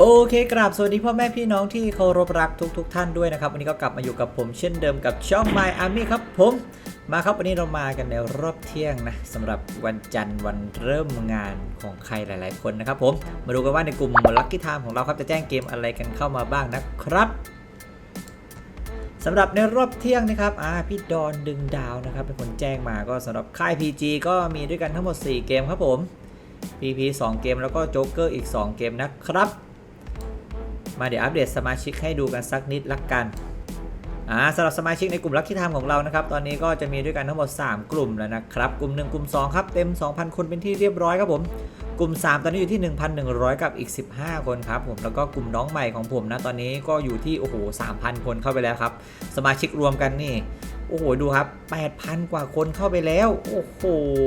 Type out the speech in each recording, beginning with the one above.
โอเคกราบสวัสดีพ่อแม่พี่น้องที่เคารพรักทุกทกๆท่านด้วยนะครับ วันนี้ก็กลับมาอยู่กับผมเช่นเดิมกับช่อง My Army ครับผมมาครับวันนี้เรามากันในรอบเที่ยงนะสำหรับวันจันทร์วันเริ่มงานของใครหลาย ๆ คนนะครับผมมาดูกันว่าในกลุ่ม Lucky Time ของเราครับจะแจ้งเกมอะไรกันเข้ามาบ้างนะครับสำหรับในรอบเที่ยงนะครับอ่าพี่ดอนดึงดาวนะครับเป็นคนแจ้งมาก็สำหรับค่าย PG ก็มีด้วยกันทั้งหมด 4 เกมครับผม PP 2 เกมแล้วก็โจ๊กเกอร์อีก 2 เกมนะครับ มาเดี๋ยวอัปเดตสมาชิกให้ดูกันสักนิดละกันอ่าสำหรับสมาชิกในกลุ่มลัคกี้ไทม์ของเรานะครับ ตอนนี้ก็จะมีด้วยกันทั้งหมด 3 กลุ่มแล้วนะครับ กลุ่ม 1 กลุ่ม 2 ครับ เต็ม 2,000 คนเป็นที่เรียบร้อยครับผม กลุ่ม 3 ตอนนี้อยู่ที่ 1,100 กับอีก 15 คนครับผม แล้วก็กลุ่มน้องใหม่ของผมนะ ตอนนี้ก็อยู่ที่ โอ้โห 3,000 คนเข้าไปแล้วครับ สมาชิกรวมกันนี่ โอ้โห ดูครับ 8,000 กว่าคนเข้าไปแล้ว โอ้โห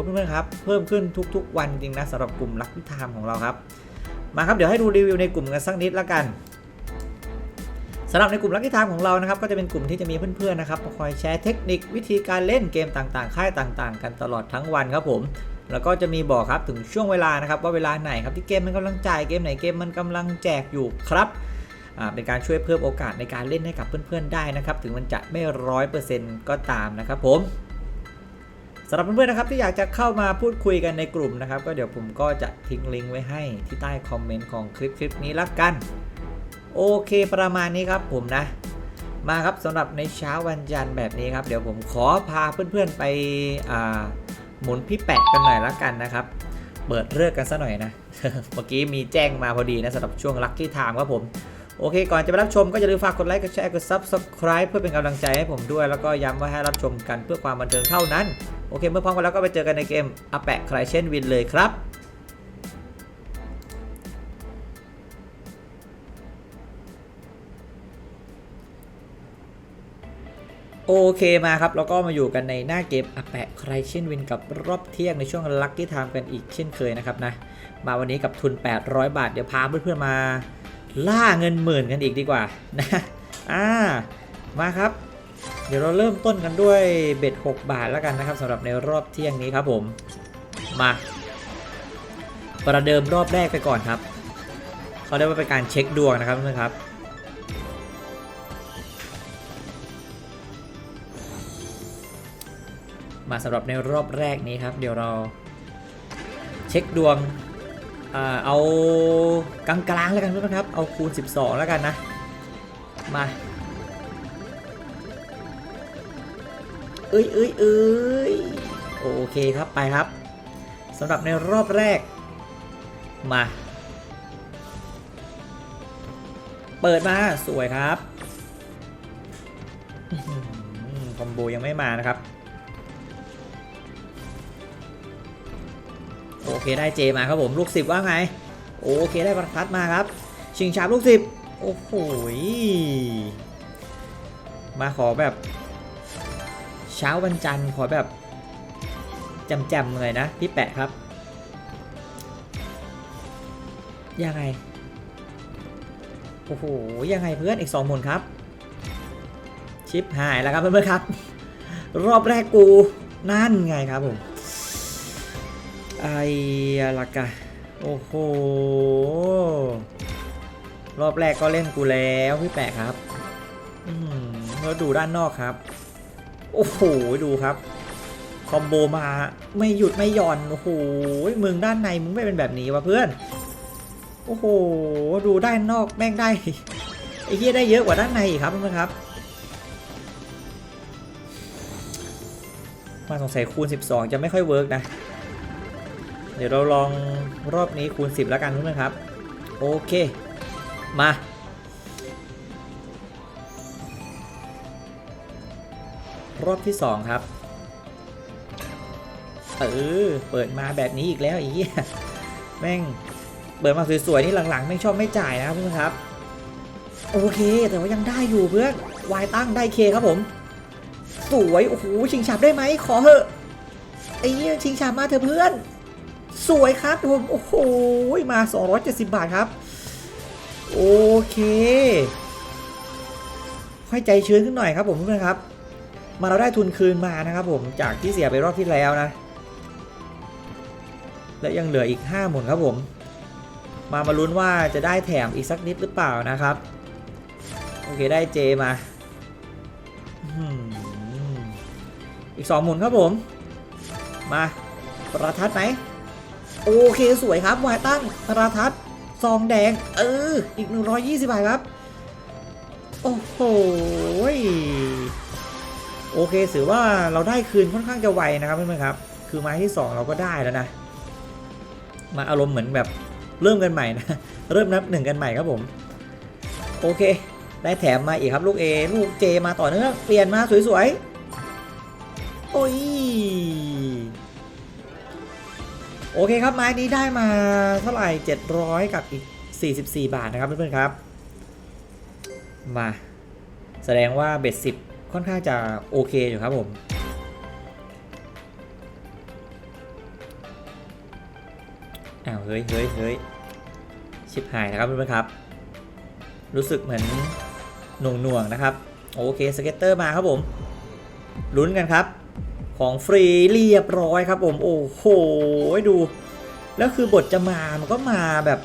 เพื่อนๆครับ เพิ่มขึ้นทุกๆ วันจริงนะสำหรับกลุ่มลักี้ไทม์ของเราครับ มาครับ เดี๋ยวให้ดูรีวิวในกลุ่มกันสักนิดละกัน สำหรับในกลุ่มลักกี้ไทม์ของเรานะครับก็จะเป็นกลุ่มที่จะมีเพื่อนๆนะครับมาคอยแชร์เทคนิควิธีการเล่นเกมต่างๆ ค่ายต่างๆ กันตลอดทั้งวันครับผมแล้วก็จะมีบอกครับถึงช่วงเวลานะครับว่าเวลาไหนครับที่เกมมันกำลังจ่ายเกมไหนเกมมันกำลังแจกอยู่ครับเป็นการช่วยเพิ่มโอกาสในการเล่นให้กับเพื่อนๆได้นะครับถึงมันจะไม่ร้อยเปอร์เซ็นต์ก็ตามนะครับผมสำหรับเพื่อนๆนะครับที่อยากจะเข้ามาพูดคุยกันในกลุ่มนะครับก็เดี๋ยวผมก็จะทิ้งลิงก์ไว้ให้ที่ใต้คอมเมนต์ของคลิปคลิปนี้ละกัน โอเคประมาณนี้ครับผมนะ มาครับสำหรับในเช้าวันจันทร์แบบนี้ครับ เดี๋ยวผมขอพาเพื่อนๆไปหมุนพี่แปะกันหน่อยละกันนะครับ เปิดเลือกกันซะหน่อยนะ เมื่อกี้มีแจ้งมาพอดีนะสำหรับช่วง Lucky Time ครับผมโอเค ก่อนจะไปรับชมก็อย่าลืมฝากกดไลค์ กดแชร์ กด Subscribe เพื่อเป็นกำลังใจให้ผมด้วย แล้วก็ย้ำว่าให้รับชมกันเพื่อความบันเทิงเท่านั้น โอเค เมื่อพร้อมกันแล้วก็ไปเจอกันในเกมอาแปะใครเช่นวินเลยครับ โอเคมาครับ แล้วก็มาอยู่กันในหน้าเกมอะแปะใครเช่นวินกับรอบเที่ยงในช่วงลัคกี้ไทม์กันอีกเช่นเคยนะครับนะ มาวันนี้กับทุน 800 บาท เดี๋ยวพาเพื่อนๆมาล่าเงินหมื่นกันอีกดีกว่านะอ่ามาครับ เดี๋ยวเราเริ่มต้นกันด้วยเบ็ด6 บาทแล้วกันนะครับสำหรับในรอบเที่ยงนี้ครับผมมาประเดิมรอบแรกไปก่อนครับเขาเรียกว่าเป็นการเช็คดวงนะครับเพื่อนครับ มาสำหรับในรอบแรกนี้ครับ เดี๋ยวเราเช็คดวงอ่าเอากลางๆแล้วกันเพื่อนครับ เอาคูณ 12 แล้วกันนะ มาเอ้ยเอ้ยเอ้ยโอเคครับไปครับสำหรับในรอบแรก มา เปิดมาสวยครับคอมโบยังไม่มานะครับ โอเคได้เจมาครับผมลูกสิบว่าไง โอเคได้ประทัดมาครับ ชิงชาบลูกสิบโอ้โหยมาขอแบบ เช้าวันจันทร์ขอแบบจำๆเลยนะพี่แปะครับ ยังไง โอ้โห ยังไงเพื่อนอีกสองหมุนครับ ชิปหายแล้วครับเพื่อนๆครับ รอบแรกกูนั่นไงครับผม ไอ้ละกะโอ้โห รอบแรกก็เล่นกูแล้วพี่แปะครับอืมแล้วดูด้านนอกครับ โอ้โห ดูครับ คอมโบมาไม่หยุดไม่หย่อน โอ้โห มึงด้านในมึงไม่เป็นแบบนี้วะเพื่อน โอ้โห ดูด้านนอกแม่งได้ ไอ้เหี้ยได้เยอะกว่าด้านในอีกครับเพื่อนครับ มาสงสัยคูณ 12 จะไม่ค่อยเวิร์กนะ เดี๋ยวเราลองรอบนี้คูณ 10 แล้วกันเพื่อนๆครับ โอเค มา รอบที่ 2 ครับ เออ เปิดมาแบบนี้อีกแล้วอ้เหี้ยแม่ง เปิดมาสวยๆนี่หลังๆ ไม่ชอบไม่จ่ายนะเพื่อนครับ โอเค แต่ว่ายังได้อยู่เพื่อนวายตั้งได้เคครับผม สวย โอ้โห ชิงฉับได้ไหม ขอเหอะไอ้ชิงฉับมาเถอะเพื่อน สวยครับผมโอ้โหมา 270 บาทครับ โอเค ค่อยใจชื้นขึ้นหน่อยครับผมเพื่อนครับ มาเราได้ทุนคืนมานะครับผมจากที่เสียไปรอบที่แล้วนะ และยังเหลืออีก 5 หมุนครับผม มามาลุ้นว่าจะได้แถมอีกสักนิดหรือเปล่านะครับ โอเคได้เจมาอื้อหืออีก 2 หมุนครับผม มาประทัดไหม โอเคสวยครับวายตั้งประทัดซองแดง เออ อีก 120 บาทครับ โอ้โหโอเคถือว่าเราได้คืนค่อนข้างจะไวนะครับเพื่อนๆครับ คือไม้ที่ 2 เราก็ได้แล้วนะ มาอารมณ์เหมือนแบบเริ่มกันใหม่นะ เริ่มนับหนึ่งกันใหม่ครับผม โอเค ได้แถมมาอีกครับลูก A ลูก J มาต่อเนื่องเปลี่ยนมาสวยๆ โอ้ย โอเคครับไม้นี้ได้มาเท่าไหร่ 700 กับอีก 44 บาทนะครับเพื่อนๆครับ มา แสดงว่าเบ็ด10 ค่อนข้างจะโอเคอยู่ครับผมอ้าวเฮ้ยเฮ้ยเฮ้ยชิบหายนะครับเพื่อนๆครับ รู้สึกเหมือนหน่วงหน่วงๆนะครับ โอเคสเก็ตเตอร์มาครับผมลุ้นกันครับ ของฟรีเรียบร้อยครับผมโอ้โหดู แล้วคือบทจะมามันก็มาแบบ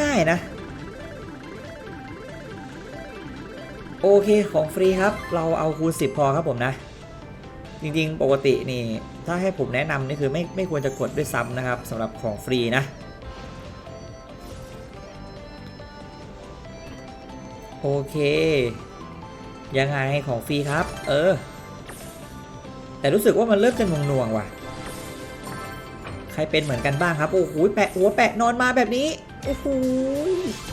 ง่ายๆนะ โอเคของฟรีครับ เราเอาคูณ10 พอครับผมนะ จริงๆ ปกตินี่ ถ้าให้ผมแนะนำนี่คือไม่ไม่ควรจะกดด้วยซ้ำนะครับสำหรับของฟรีนะ โอเค ยังไงของฟรีครับ เออ แต่รู้สึกว่ามันเริ่มจะหน่วงๆว่ะ ใครเป็นเหมือนกันบ้างครับ โอ้โหแปะหัวแปะนอนมาแบบนี้ โอ้โห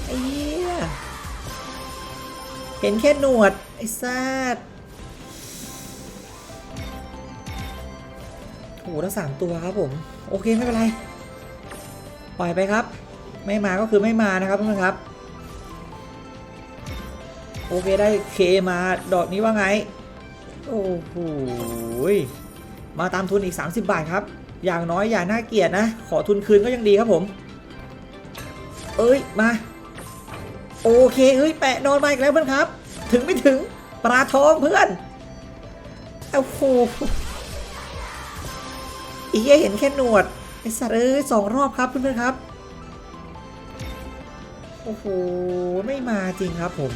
ไอ้เหี้ยเห็นแค่หนวด ไอ้ซาดโอ้โหทั้งสามตัวครับผม โอเค ไม่เป็นไร ปล่อยไปครับ ไม่มาก็คือไม่มานะครับเพื่อนๆครับ โอเคได้เคมาดอกนี้ว่าไง โอ้โหมาตามทุนอีก 30 บาทครับ อย่างน้อยอย่าน่าเกลียดนะ ขอทุนคืนก็ยังดีครับผม เอ้ยมา โอเคเอ้ยแปะนอนมาอีกแล้วเพื่อนครับ ถึงไม่ถึงปลาทองเพื่อนโอ้โหอีเยเห็นแค่หนวดไอสัตว์เอ้ยสองรอบครับเพื่อนๆครับ โอ้โห ไม่มาจริงครับผม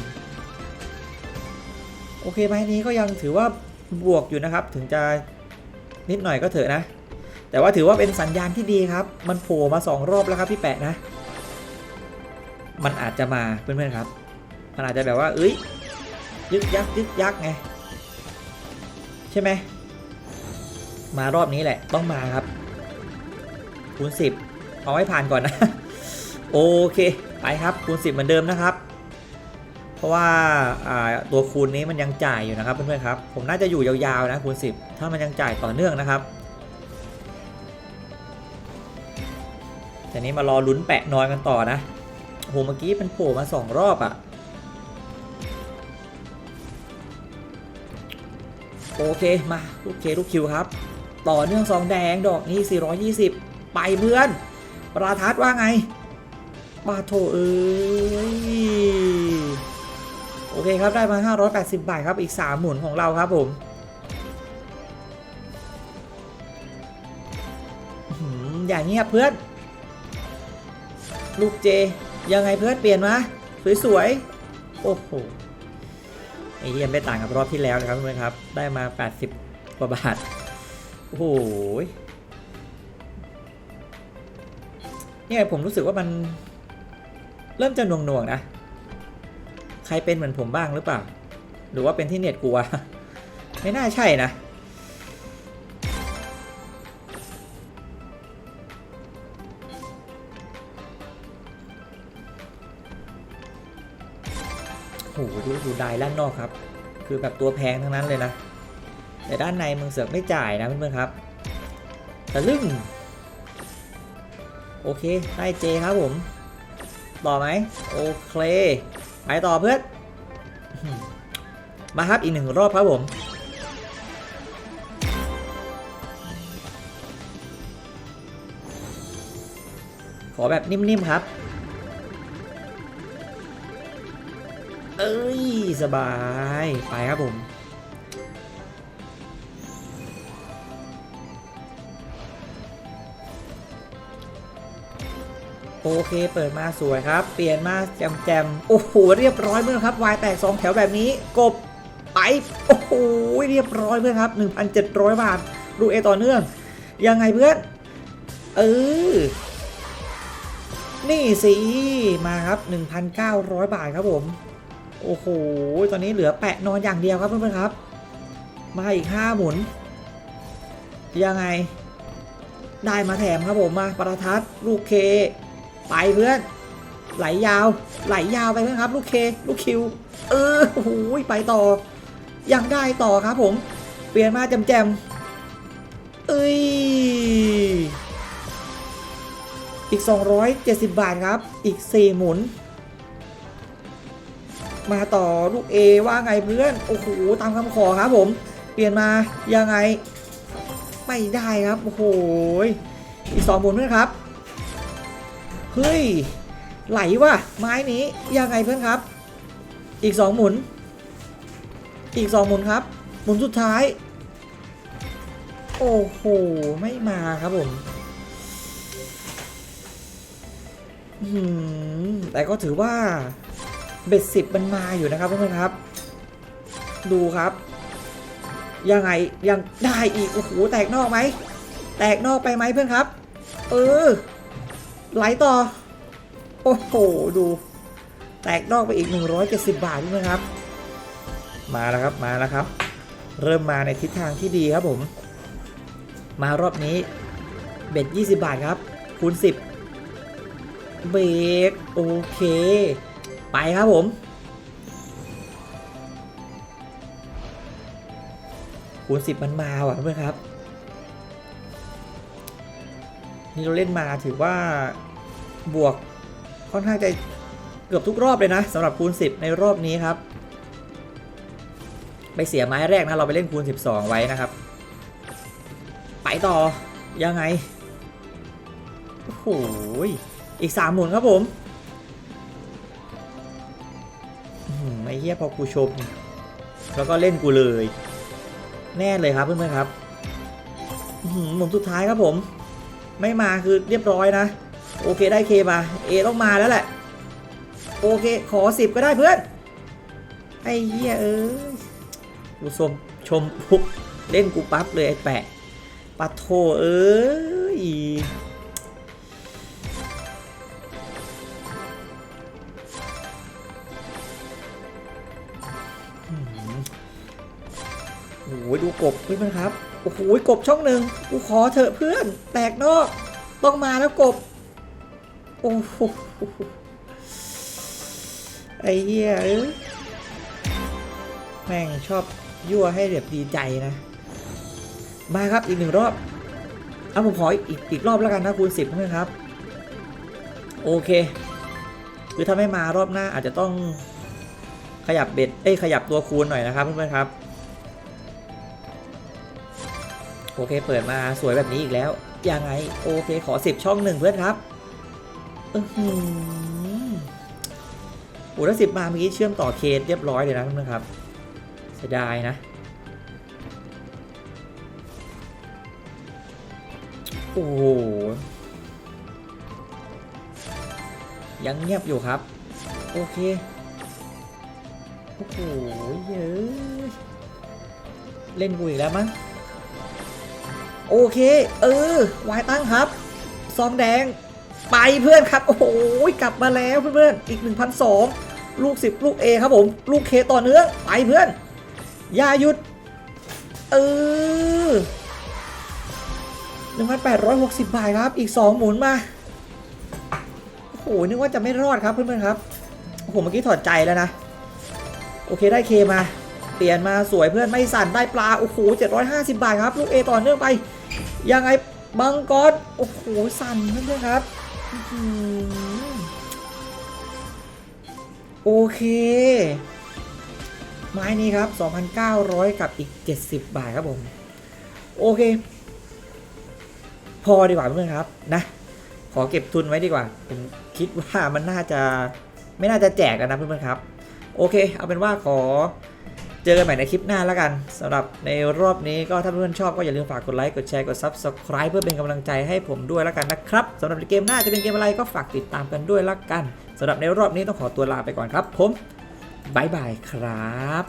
โอเคไม้นี้ก็ยังถือว่าบวกอยู่นะครับ ถึงจะนิดหน่อยก็เถอะนะ แต่ว่าถือว่าเป็นสัญญาณที่ดีครับ มันโผล่มาสองรอบแล้วครับพี่แปะนะ มันอาจจะมาเพื่อนๆครับ มันอาจจะแบบว่าเอ้ยยึกยักยึกยักไงใช่ไหมมารอบนี้แหละต้องมาครับคูณ10 เอาให้ผ่านก่อนนะ โอเค ไปครับคูณ10 เหมือนเดิมนะครับ เพราะว่าาตัวคูณนี้มันยังจ่ายอยู่นะครับเพื่อนๆครับ ผมน่าจะอยู่ยาวๆนะคูณ10 ถ้ามันยังจ่ายต่อเนื่องนะครับแต่นี้มารอลุ้นแปะนอนกันต่อนะโหเมื่อกี้มันโผล่มาสองรอบอะ่ะโอเคมาลูกเคลูกคิวครับ ต่อเนื่องซองแดงดอกนี้ 420 ไปเพื่อน ประทัดว่าไงปาโถเอ้ย โอเคครับ ได้มา 580 บาทครับ อีก 3 หมุนของเราครับผมอย่างเงียบเพื่อน ลูกเจ ยังไงเพื่อนเปลี่ยนมา สวยๆ โอ้โหไอเดียไม่ต่างกับรอบที่แล้วนะครับเพื่อนครับ ได้มา 80 กว่าบาท โอ้โหเนี่ยผมรู้สึกว่ามัน เริ่มจะหน่วงๆนะ ใครเป็นเหมือนผมบ้างหรือเปล่า หรือว่าเป็นที่เน็ตกูวไม่น่าใช่นะโอ้โหดูดูได้ด้านนอกครับ คือแบบตัวแพงทั้งนั้นเลยนะ แต่ด้านในมึงเสือกไม่จ่ายนะเพื่อนๆครับตะลึงอเค ได้เจครับผม ต่อไหม โอเค ไปต่อเพื่อน มาครับอีกหนึ่งรอบครับผม ขอแบบนิ่มๆครับ เอ้ย สบาย ไปครับผม เคเปิดมาสวยครับ เปลี่ยนมาแจมแจมโอ้โหเรียบร้อยเมื่อครับวายแตก 2 แถวแบบนี้กบไปโอ้โหเรียบร้อยเพื่อนครับ 1,700 บาทดูเอต่อเนื่อง ยังไงเพื่อน เออ นี่สิ มาครับ 1,900 บาทครับผม โอ้โห ตอนนี้เหลือแปะนอนอย่างเดียวครับเพื่อนๆครับ มาอีก 5 หมุน ยังไง ได้มาแถมครับผมมาประทัดลูกเค ไปเพื่อน ไหลยาว ไหลยาวไปเพื่อนครับ ลูกเค ลูกคิว เออโอ้โหไปต่อ ยังได้ต่อครับผม เปลี่ยนมาแจมแจมเอ้ย อีก 270 บาทครับ อีก 4 หมุน มาต่อลูก A ว่าไงเพื่อน โอ้โห ตามคำขอครับผม เปลี่ยนมายังไง ไม่ได้ครับ โอ้โห อีก 2 หมุนเพื่อนครับ เฮ้ย ไหลว่ะ ไม้นี้ ยังไงเพื่อนครับ อีก2หมุน อีก2หมุนครับ หมุนสุดท้าย โอ้โห ไม่มาครับผมอืมแต่ก็ถือว่า เบ็ดสิบมันมาอยู่นะครับเพื่อนๆครับ ดูครับ ยังไงยังได้อีก โอ้โห แตกนอกไหม แตกนอกไปไหมเพื่อนครับ เออ ไหลต่อ โอ้โห ดู แตกนอกไปอีก 170 บาทเพื่อนๆครับ มาแล้วครับ มาแล้วครับ เริ่มมาในทิศทางที่ดีครับผม มารอบนี้ เบ็ด 20 บาทครับ คูณ 10 เบรกโอเค ไปครับผม คูณสิบมันมาว่ะเพื่อนครับ นี่เราเล่นมาถือว่าบวกค่อนข้างจะเกือบทุกรอบเลยนะสำหรับคูณ 10 ในรอบนี้ครับ ไปเสียไม้แรกนะเราไปเล่นคูณ 12 ไว้นะครับ ไปต่อยังไงโอ้โหอีกสามหมุนครับผมไอ้เหี้ยพอกูชมแล้วก็เล่นกูเลย แน่เลยครับเพื่อนๆครับหมุนสุดท้ายครับผม ไม่มาคือเรียบร้อยนะ โอเคได้เคมาเอต้องมาแล้วแหละ โอเคขอสิบก็ได้เพื่อน ไอ้เหี้ยเอ้ยกูชมชมปุ๊บเล่นกูปั๊บเลยไอ้แปะปัดโทเอ้ยโอ้โหดูกบเพื่อนครับ โอ้โหกบช่องหนึ่งกูขอเถอะเพื่อน แตกนอก ต้องมาแล้วกบ โอ้โหไอ้เหี้ยแม่งชอบยั่วให้แบบดีใจนะ มาครับอีกหนึ่งรอบเอาผมขออีกอีกรอบแล้วกันนะคูณสิบเพื่อนครับ โอเค คือถ้าไม่มารอบหน้าอาจจะต้องขยับเบ็ด เอ้ยขยับตัวคูณหน่อยนะครับเพื่อนๆครับ โอเคเปิดมาสวยแบบนี้อีกแล้วยังไงโอเคขอ10ช่องหนึ่งเพื่อนครับอือหือโอ้ถ้าสิบมาเมื่อกี้เชื่อมต่อเคสเรียบร้อยเลยนะเพื่อนครับเสียดายนะโอ้โหยังเงียบอยู่ครับ โอเคโอ้โหเยอะเล่นกูอีกแล้วมั้ง โอเค เออวายตั้งครับ ซองแดง ไปเพื่อนครับ โอ้โห กลับมาแล้วเพื่อนๆ อีก 1,002ลูก 10 ลูก A ครับผม ลูกเคต่อเนื้อ ไปเพื่อน อย่าหยุด เออ1,860 บาทครับ อีก 2 หมุนมา โอ้โห นึกว่าจะไม่รอดครับเพื่อนๆครับ โอ้โห เมื่อกี้ถอดใจแล้วนะ โอเคได้เคมา เปลี่ยนมาสวยเพื่อนไม่สั่นได้ปลา โอ้โห 750 บาทครับ ลูก A ต่อเนื่องไป ยังไงบังกรโอ้โหสั่นเพื่อนๆครับอื้อหือโอเค ไม้นี้ครับ 2,900 กับอีก 70 บาทครับผม โอเค พอดีกว่าเพื่อนครับนะ ขอเก็บทุนไว้ดีกว่า ผมคิดว่ามันน่าจะไม่น่าจะแจกกันนะเพื่อนๆครับ โอเค เอาเป็นว่าขอ เจอกันใหม่ในคลิปหน้าแล้วกันสำหรับในรอบนี้ก็ถ้าเพื่อนๆชอบก็อย่าลืมฝากกดไลค์กดแชร์กด Subscribe เพื่อเป็นกำลังใจให้ผมด้วยแล้วกันนะครับสำหรับเกมหน้าจะเป็นเกมอะไรก็ฝากติดตามกันด้วยแล้วกันสำหรับในรอบนี้ต้องขอตัวลาไปก่อนครับ ผมบายบายครับ